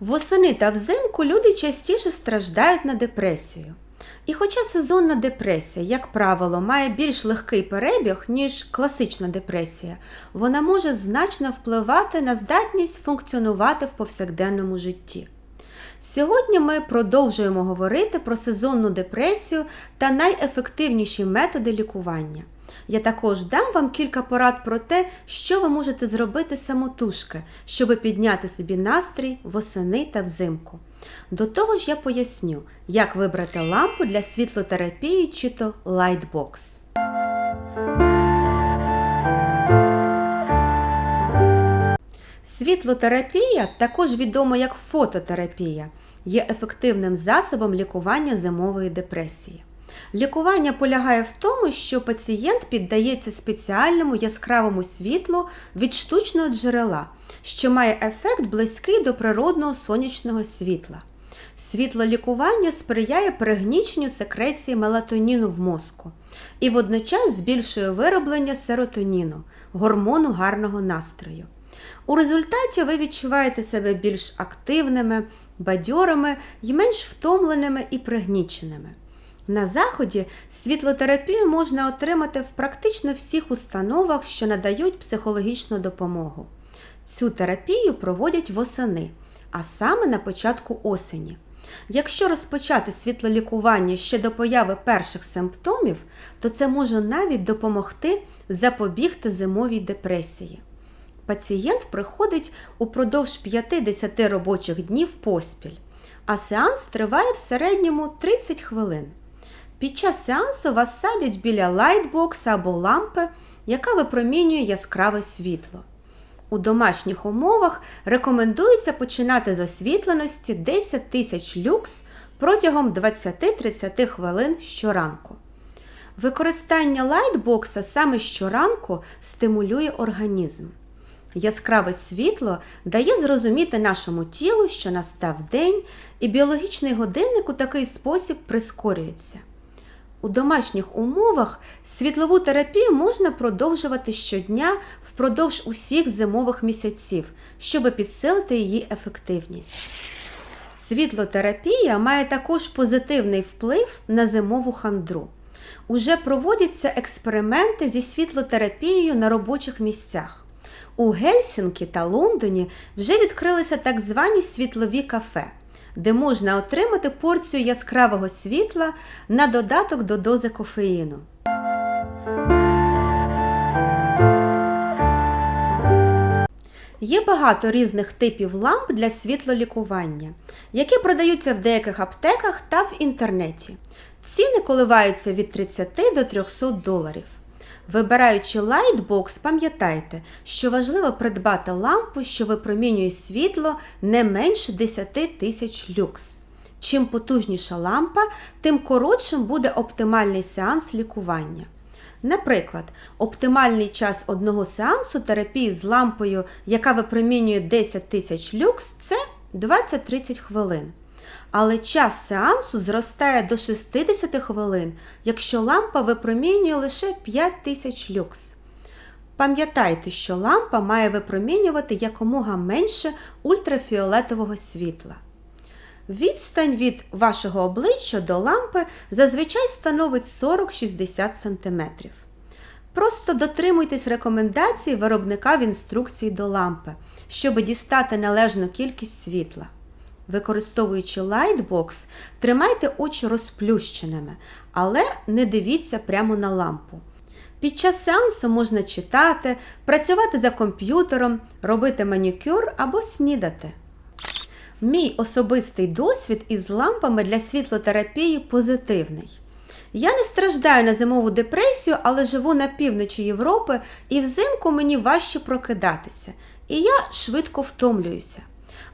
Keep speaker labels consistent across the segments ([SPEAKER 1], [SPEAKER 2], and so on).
[SPEAKER 1] Восени та взимку люди частіше страждають на депресію. І хоча сезонна депресія, як правило, має більш легкий перебіг, ніж класична депресія, вона може значно впливати на здатність функціонувати в повсякденному житті. Сьогодні ми продовжуємо говорити про сезонну депресію та найефективніші методи лікування. Я також дам вам кілька порад про те, що ви можете зробити самотужки, щоб підняти собі настрій восени та взимку. До того ж, я поясню, як вибрати лампу для світлотерапії чи то лайтбокс. Світлотерапія, також відома як фототерапія, є ефективним засобом лікування зимової депресії. Лікування полягає в тому, що пацієнт піддається спеціальному яскравому світлу від штучного джерела, що має ефект близький до природного сонячного світла. Світлолікування сприяє перегніченню секреції мелатоніну в мозку і водночас збільшує вироблення серотоніну, гормону гарного настрою. У результаті ви відчуваєте себе більш активними, бадьорими і менш втомленими і пригніченими. На Заході світлотерапію можна отримати в практично всіх установах, що надають психологічну допомогу. Цю терапію проводять восени, а саме на початку осені. Якщо розпочати світлолікування ще до появи перших симптомів, то це може навіть допомогти запобігти зимовій депресії. Пацієнт приходить упродовж 5-10 робочих днів поспіль, а сеанс триває в середньому 30 хвилин. Під час сеансу вас садять біля лайтбокса або лампи, яка випромінює яскраве світло. У домашніх умовах рекомендується починати з освітленості 10 тисяч люкс протягом 20-30 хвилин щоранку. Використання лайтбокса саме щоранку стимулює організм. Яскраве світло дає зрозуміти нашому тілу, що настав день, і біологічний годинник у такий спосіб прискорюється. У домашніх умовах світлову терапію можна продовжувати щодня впродовж усіх зимових місяців, щоб підсилити її ефективність. Світлотерапія має також позитивний вплив на зимову хандру. Уже проводяться експерименти зі світлотерапією на робочих місцях. У Гельсінкі та Лондоні вже відкрилися так звані світлові кафе, де можна отримати порцію яскравого світла на додаток до дози кофеїну. Є багато різних типів ламп для світлолікування, які продаються в деяких аптеках та в інтернеті. Ціни коливаються від 30 до 300 доларів. Вибираючи лайтбокс, пам'ятайте, що важливо придбати лампу, що випромінює світло не менше 10 тисяч люкс. Чим потужніша лампа, тим коротшим буде оптимальний сеанс лікування. Наприклад, оптимальний час одного сеансу терапії з лампою, яка випромінює 10 тисяч люкс, це 20-30 хвилин. Але час сеансу зростає до 60 хвилин, якщо лампа випромінює лише 5 тисяч люкс. Пам'ятайте, що лампа має випромінювати якомога менше ультрафіолетового світла. Відстань від вашого обличчя до лампи зазвичай становить 40-60 см. Просто дотримуйтесь рекомендацій виробника в інструкції до лампи, щоб дістати належну кількість світла. Використовуючи лайтбокс, тримайте очі розплющеними, але не дивіться прямо на лампу. Під час сеансу можна читати, працювати за комп'ютером, робити манікюр або снідати. Мій особистий досвід із лампами для світлотерапії позитивний. Я не страждаю на зимову депресію, але живу на півночі Європи і взимку мені важче прокидатися, і я швидко втомлююся.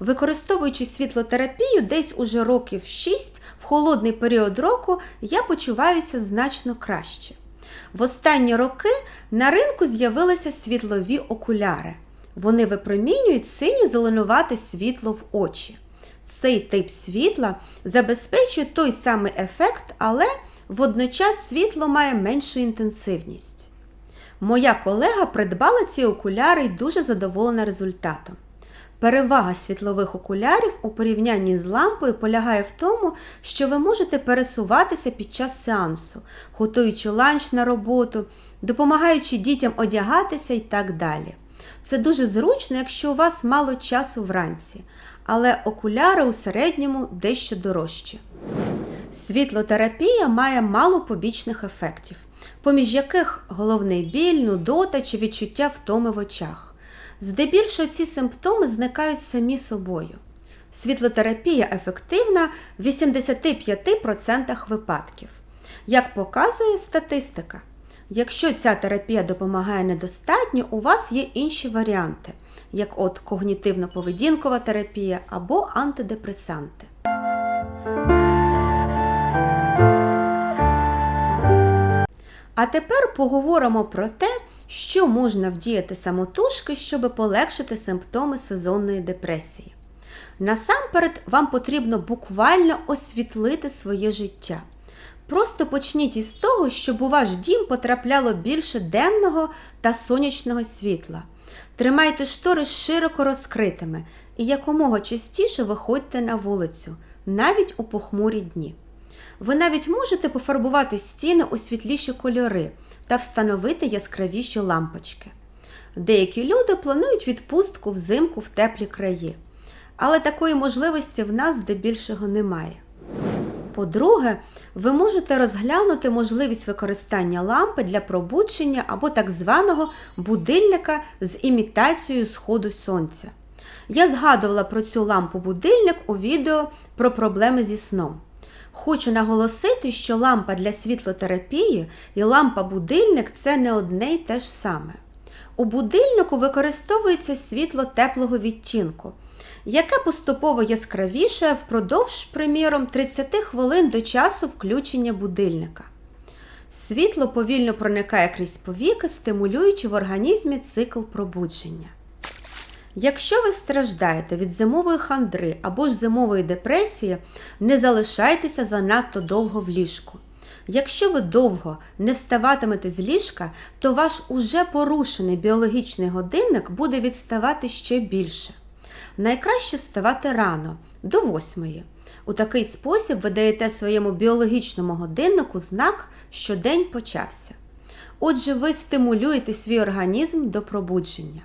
[SPEAKER 1] Використовуючи світлотерапію десь уже років 6 в холодний період року, я почуваюся значно краще. В останні роки на ринку з'явилися світлові окуляри. Вони випромінюють синє зеленувате світло в очі. Цей тип світла забезпечує той самий ефект, але водночас світло має меншу інтенсивність. Моя колега придбала ці окуляри і дуже задоволена результатом. Перевага світлових окулярів у порівнянні з лампою полягає в тому, що ви можете пересуватися під час сеансу, готуючи ланч на роботу, допомагаючи дітям одягатися і так далі. Це дуже зручно, якщо у вас мало часу вранці, але окуляри у середньому дещо дорожчі. Світлотерапія має мало побічних ефектів, поміж яких головний біль, нудота чи відчуття втоми в очах. Здебільшого ці симптоми зникають самі собою. Світлотерапія ефективна в 85% випадків. Як показує статистика, якщо ця терапія допомагає недостатньо, у вас є інші варіанти, як от когнітивно-поведінкова терапія або антидепресанти. А тепер поговоримо про те, що можна вдіяти самотужки, щоб полегшити симптоми сезонної депресії. Насамперед, вам потрібно буквально освітлити своє життя. Просто почніть із того, щоб у ваш дім потрапляло більше денного та сонячного світла. Тримайте штори широко розкритими і якомога частіше виходьте на вулицю, навіть у похмурі дні. Ви навіть можете пофарбувати стіни у світліші кольори та встановити яскравіші лампочки. Деякі люди планують відпустку взимку в теплі краї, але такої можливості в нас здебільшого немає. По-друге, ви можете розглянути можливість використання лампи для пробудження або так званого будильника з імітацією сходу сонця. Я згадувала про цю лампу-будильник у відео про проблеми зі сном. Хочу наголосити, що лампа для світлотерапії і лампа-будильник це не одне й те ж саме. У будильнику використовується світло теплого відтінку, яке поступово яскравіше впродовж, приміром, 30 хвилин до часу включення будильника. Світло повільно проникає крізь повіки, стимулюючи в організмі цикл пробудження. Якщо ви страждаєте від зимової хандри або ж зимової депресії, не залишайтеся занадто довго в ліжку. Якщо ви довго не вставатимете з ліжка, то ваш уже порушений біологічний годинник буде відставати ще більше. Найкраще вставати рано, до восьмої. У такий спосіб ви даєте своєму біологічному годиннику знак, що день почався. Отже, ви стимулюєте свій організм до пробудження.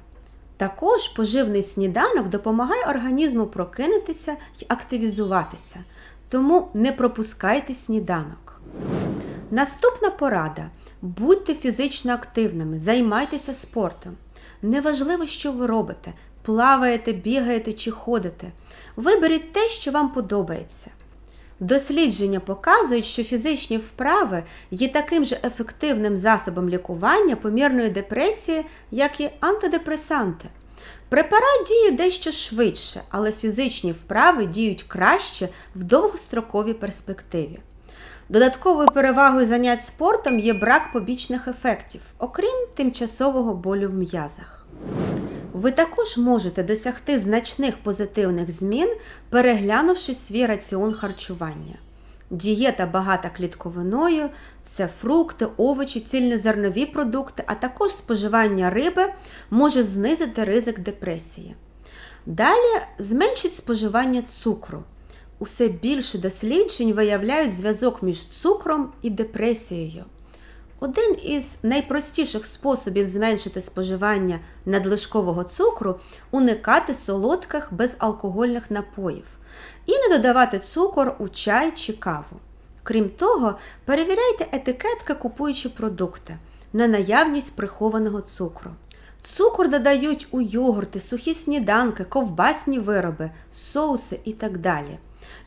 [SPEAKER 1] Також поживний сніданок допомагає організму прокинутися і активізуватися, тому не пропускайте сніданок. Наступна порада: будьте фізично активними, займайтеся спортом. Неважливо, що ви робите, плаваєте, бігаєте чи ходите. Виберіть те, що вам подобається. Дослідження показують, що фізичні вправи є таким же ефективним засобом лікування помірної депресії, як і антидепресанти. Препарат діє дещо швидше, але фізичні вправи діють краще в довгостроковій перспективі. Додатковою перевагою занять спортом є брак побічних ефектів, окрім тимчасового болю в м'язах. Ви також можете досягти значних позитивних змін, переглянувши свій раціон харчування. Дієта багата клітковиною, це фрукти, овочі, цільнозернові продукти, а також споживання риби може знизити ризик депресії. Далі зменшить споживання цукру. Усе більше досліджень виявляють зв'язок між цукром і депресією. Один із найпростіших способів зменшити споживання надлишкового цукру уникати солодких безалкогольних напоїв і не додавати цукор у чай чи каву. Крім того, перевіряйте етикетки, купуючи продукти на наявність прихованого цукру. Цукор додають у йогурти, сухі сніданки, ковбасні вироби, соуси і так далі.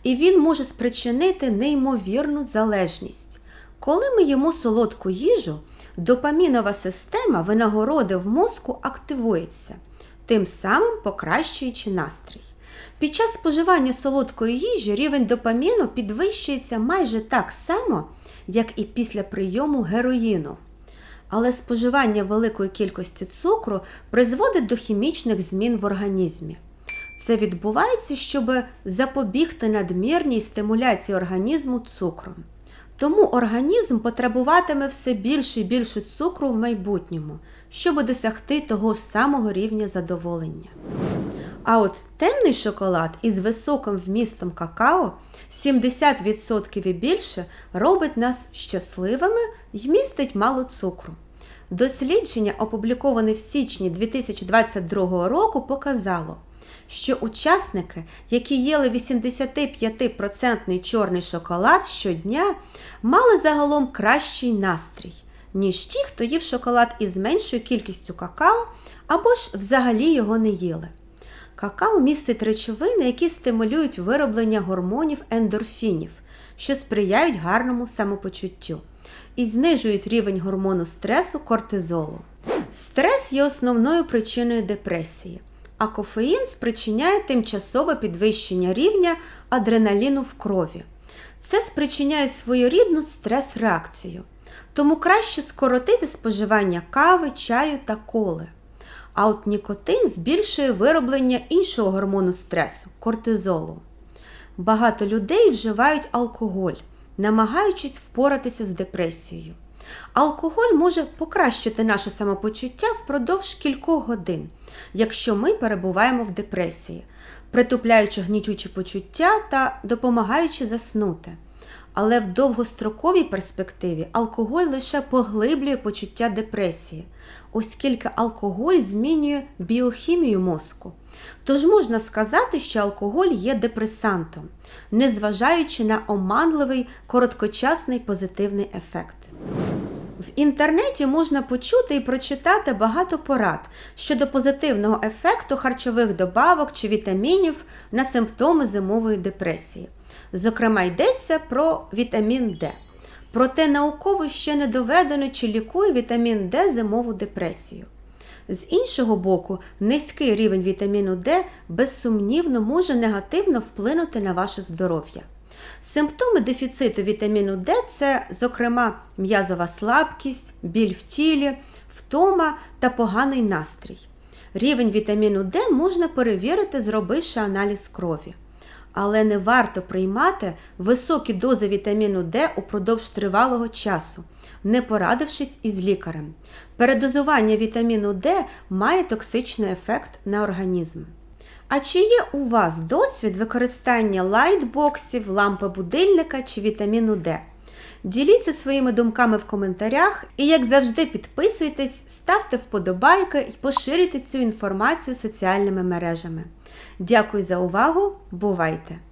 [SPEAKER 1] І він може спричинити неймовірну залежність. Коли ми їмо солодку їжу, допамінова система винагороди в мозку активується, тим самим покращуючи настрій. Під час споживання солодкої їжі рівень допаміну підвищується майже так само, як і після прийому героїну. Але споживання великої кількості цукру призводить до хімічних змін в організмі. Це відбувається, щоб запобігти надмірній стимуляції організму цукром. Тому організм потребуватиме все більше і більше цукру в майбутньому, щоб досягти того самого рівня задоволення. А от темний шоколад із високим вмістом какао 70% і більше робить нас щасливими і містить мало цукру. Дослідження, опубліковане в січні 2022 року, показало, що учасники, які їли 85% чорний шоколад щодня, мали загалом кращий настрій, ніж ті, хто їв шоколад із меншою кількістю какао або ж взагалі його не їли. Какао містить речовини, які стимулюють вироблення гормонів ендорфінів, що сприяють гарному самопочуттю, і знижують рівень гормону стресу кортизолу. Стрес є основною причиною депресії, а кофеїн спричиняє тимчасове підвищення рівня адреналіну в крові. Це спричиняє своєрідну стрес-реакцію. Тому краще скоротити споживання кави, чаю та коли. А от нікотин збільшує вироблення іншого гормону стресу кортизолу. Багато людей вживають алкоголь, намагаючись впоратися з депресією. Алкоголь може покращити наше самопочуття впродовж кількох годин, якщо ми перебуваємо в депресії, притупляючи гнітючі почуття та допомагаючи заснути. Але в довгостроковій перспективі алкоголь лише поглиблює почуття депресії, оскільки алкоголь змінює біохімію мозку. Тож можна сказати, що алкоголь є депресантом, незважаючи на оманливий короткочасний позитивний ефект. В інтернеті можна почути і прочитати багато порад щодо позитивного ефекту харчових добавок чи вітамінів на симптоми зимової депресії. Зокрема, йдеться про вітамін Д. Проте науково ще не доведено, чи лікує вітамін Д зимову депресію. З іншого боку, низький рівень вітаміну Д безсумнівно може негативно вплинути на ваше здоров'я. Симптоми дефіциту вітаміну Д це, зокрема, м'язова слабкість, біль в тілі, втома та поганий настрій. Рівень вітаміну Д можна перевірити, зробивши аналіз крові. Але не варто приймати високі дози вітаміну Д упродовж тривалого часу, не порадившись із лікарем. Передозування вітаміну Д має токсичний ефект на організм. А чи є у вас досвід використання лайтбоксів, лампи будильника чи вітаміну Д? Діліться своїми думками в коментарях і, як завжди, підписуйтесь, ставте вподобайки і поширюйте цю інформацію соціальними мережами. Дякую за увагу! Бувайте!